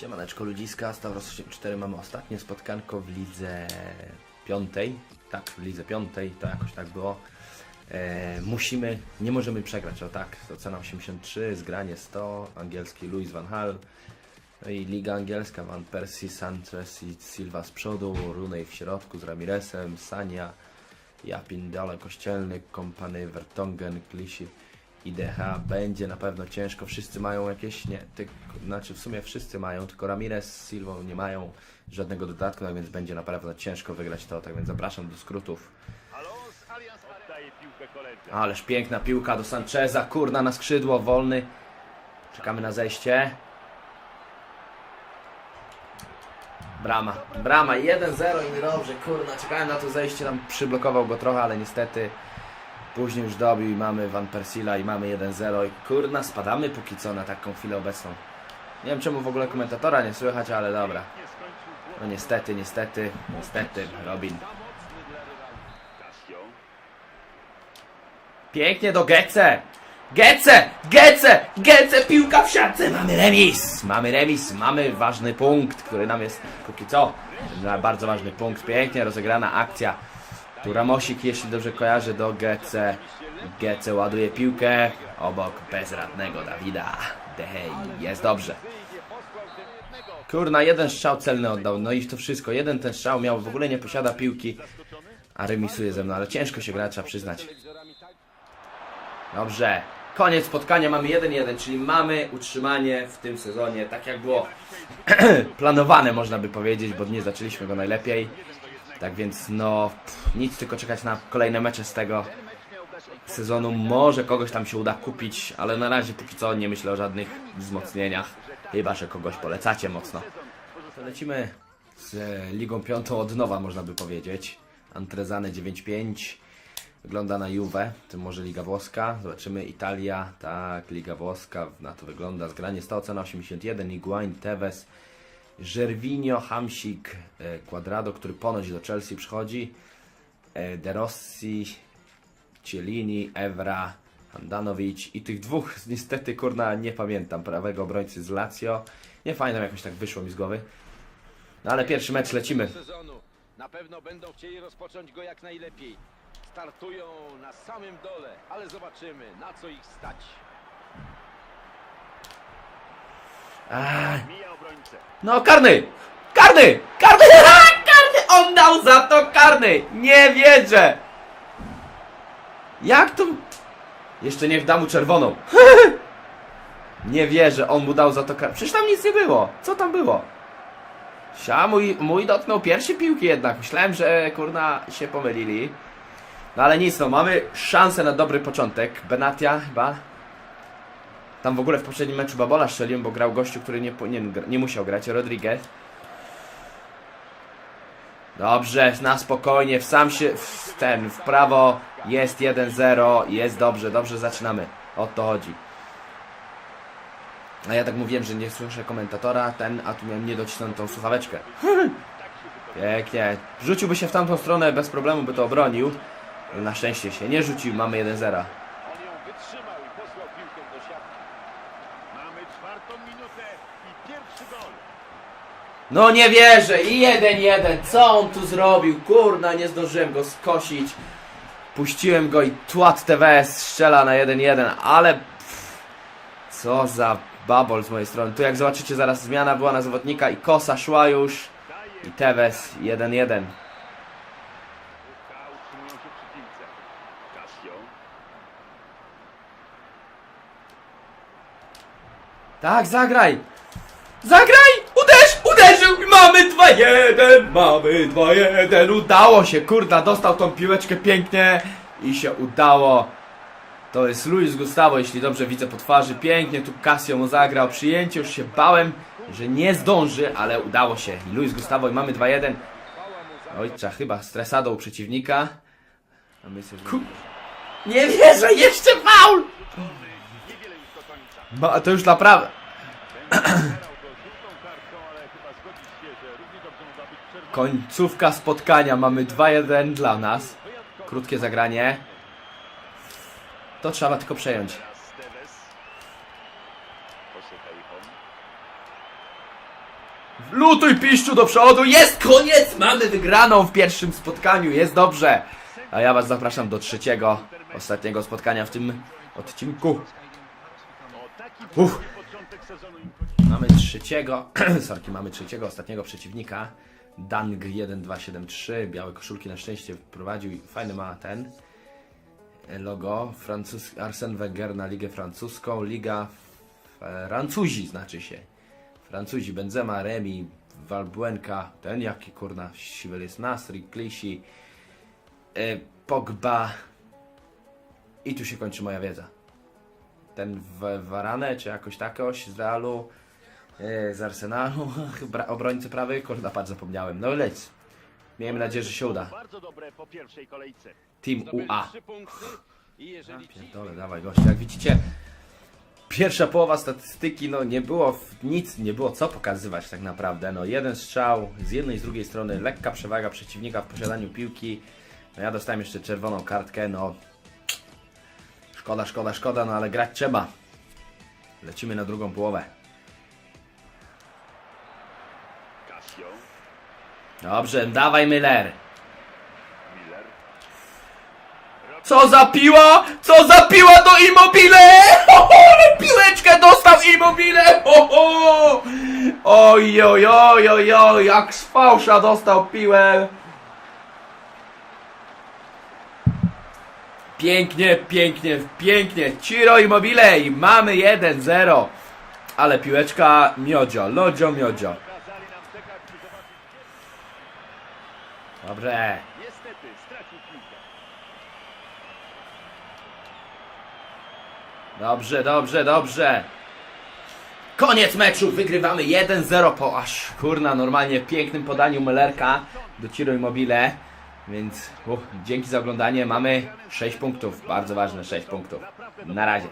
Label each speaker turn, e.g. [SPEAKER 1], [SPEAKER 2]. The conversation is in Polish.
[SPEAKER 1] Siemaneczko ludziska, Stavros 4 mamy ostatnie spotkanko w lidze piątej. Tak, w lidze piątej, to jakoś tak było. E, musimy, nie możemy przegrać, o tak, ocena 83, zgranie 100, angielski Louis van Hal. No i liga angielska, Van Persie, Sanchez i Silva z przodu, Rooney w środku z Ramirezem, Sania, Japin dole kościelny, kompany Vertongen, Klisi i DH. Będzie na pewno ciężko, wszyscy mają jakieś, nie, znaczy w sumie wszyscy mają, tylko Ramirez z Silvą nie mają żadnego dodatku, tak więc będzie na pewno ciężko wygrać to, tak więc zapraszam do skrótów. Ależ piękna piłka do Sancheza, kurna na skrzydło, wolny. Czekamy na zejście. Brama, brama, 1-0 i niedobrze, kurna, czekałem na to zejście, tam przyblokował go trochę, ale niestety później już dobił i mamy Van Persila i mamy 1-0 i kurna, spadamy póki co na taką chwilę obecną. Nie wiem czemu w ogóle komentatora nie słychać, ale dobra. No niestety, niestety, niestety, Robin. Pięknie do Gece! Gece! Gece! Gece! Piłka w siatce! Mamy remis! Mamy remis, mamy ważny punkt, który nam jest póki co. Bardzo ważny punkt. Pięknie rozegrana akcja. Tu Ramosik, jeśli dobrze kojarzę, do Gece. Gece ładuje piłkę obok bezradnego Dawida. Dehej, jest dobrze. Kurna, jeden strzał celny oddał, no i to wszystko. Jeden ten strzał miał, w ogóle nie posiada piłki, a remisuje ze mną, ale ciężko się gra, trzeba przyznać. Dobrze. Koniec spotkania, mamy 1-1, czyli mamy utrzymanie w tym sezonie, tak jak było planowane, można by powiedzieć, bo nie zaczęliśmy go najlepiej. Tak więc, no, pff, nic, tylko czekać na kolejne mecze z tego sezonu. Może kogoś tam się uda kupić, ale na razie póki co nie myślę o żadnych wzmocnieniach. Chyba, że kogoś polecacie mocno. To lecimy z Ligą Piątą od nowa, można by powiedzieć. Antrezane 9-5. Wygląda na Juve, to może Liga Włoska. Zobaczymy Italia, tak, Liga Włoska, na to wygląda. Zgranie 100, cena 81, Iguain, Tevez, Żerwinio, Hamsik, e, Quadrado, który ponoć do Chelsea przychodzi, e, De Rossi, Cielini, Evra, Handanovic i tych dwóch niestety kurna nie pamiętam, prawego obrońcy z Lazio. Nie fajnie jakoś tak wyszło mi z głowy. No ale pierwszy mecz lecimy.
[SPEAKER 2] sezonu. Na pewno będą chcieli rozpocząć go jak najlepiej. Startują na samym dole, ale zobaczymy, na co ich stać.
[SPEAKER 1] Ach. No, karny! Karny! Karny! Ha, karny! On dał za to karny! Nie wierzę! Jak to... Jeszcze niech da mu czerwoną. Nie wierzę, on mu dał za to karny. Przecież tam nic nie było. Co tam było? Sia, mój, mój dotknął pierwsze piłki jednak. Myślałem, że kurna się pomylili. No ale nic, no mamy szansę na dobry początek. Benatia chyba tam w ogóle w poprzednim meczu Babola strzeliłem, bo grał gościu, który nie, gra- nie musiał grać, Rodriguez. Dobrze, na spokojnie, w sam się, w ten, w prawo, jest 1-0, jest dobrze, dobrze zaczynamy, o to chodzi. A ja tak mówiłem, że nie słyszę komentatora, ten, a tu miałem nie docisnąć tą słuchaweczkę. Pięknie, rzuciłby się w tamtą stronę, bez problemu by to obronił. Na szczęście się nie rzucił, mamy 1-0.
[SPEAKER 3] On ją wytrzymał i posłał piłkę do siatki. Mamy czwartą minutę i pierwszy gol.
[SPEAKER 1] No nie wierzę! I jeden jeden. Co on tu zrobił? Kurna, nie zdążyłem go skosić. Puściłem go i Tłat TV strzela na 1-1, ale pff, co za babol z mojej strony. Tu jak zobaczycie zaraz zmiana była na zawodnika i kosa szła już. I Tevez 1-1. Tak, zagraj! Zagraj! Uderz! Uderzył! Mamy 2-1! Mamy 2-1! Udało się, kurda, dostał tą piłeczkę pięknie i się udało. To jest Luis Gustavo, jeśli dobrze widzę po twarzy. Pięknie tu Casio mu zagrał. Przyjęcie, już się bałem, że nie zdąży, ale udało się. Luis Gustavo i mamy 2-1. Oj, trzeba chyba stresadą przeciwnika. A my sobie... Ku... Nie wierzę, jeszcze faul! Ma, to już naprawdę... Końcówka spotkania, mamy 2-1 dla nas. Krótkie zagranie. To trzeba tylko przejąć. Lutuj piszczu do przodu, jest koniec! Mamy wygraną w pierwszym spotkaniu, jest dobrze. A ja was zapraszam do trzeciego, ostatniego spotkania w tym odcinku. Uff. Mamy trzeciego, sorki, mamy trzeciego, ostatniego przeciwnika. Dang 1273, białe koszulki na szczęście wprowadził i fajny ma ten e, logo. Francuz, Arsene Wenger na Ligę Francuską, Liga Francuzi znaczy się. Francuzi, Benzema, Remi, Valbuenka, ten jaki kurna, siwel jest Nasri, Klisi, e, Pogba i tu się kończy moja wiedza. Ten w Varane, czy jakoś takoś z Realu, e, z Arsenalu, Bra- obrońcy prawy, kurna patrz zapomniałem, no lec. Miejmy nadzieję, że się uda.
[SPEAKER 3] Bardzo dobre po pierwszej kolejce.
[SPEAKER 1] Team
[SPEAKER 2] Zdobyli
[SPEAKER 1] UA.
[SPEAKER 2] trzy punkty i jeżeli ci
[SPEAKER 1] Pierdolę, dawaj goście. Jak widzicie, pierwsza połowa statystyki, no nie było w- nic, nie było co pokazywać tak naprawdę. No jeden strzał z jednej i z drugiej strony, lekka przewaga przeciwnika w posiadaniu piłki. No ja dostałem jeszcze czerwoną kartkę, no szkoda, szkoda, szkoda, no ale grać trzeba. Lecimy na drugą połowę. Dobrze, dawaj Miller. Co za piła? Co za piła do Immobile? Ho, piłeczkę dostał Immobile! Ho, ho! Oj, oj, oj, oj, oj, jak z fałsza dostał piłę. Pięknie, pięknie, pięknie. Ciro Immobile i mamy 1-0. Ale piłeczka miodzio, lodzio, miodzio.
[SPEAKER 3] Zobaczyć.
[SPEAKER 1] Dobrze. Dobrze, dobrze, dobrze. Koniec meczu, wygrywamy 1-0 po aż kurna normalnie pięknym podaniu Mellerka do Ciro Immobile. Więc uff, dzięki za oglądanie, mamy 6 punktów, bardzo ważne 6 punktów. Na razie.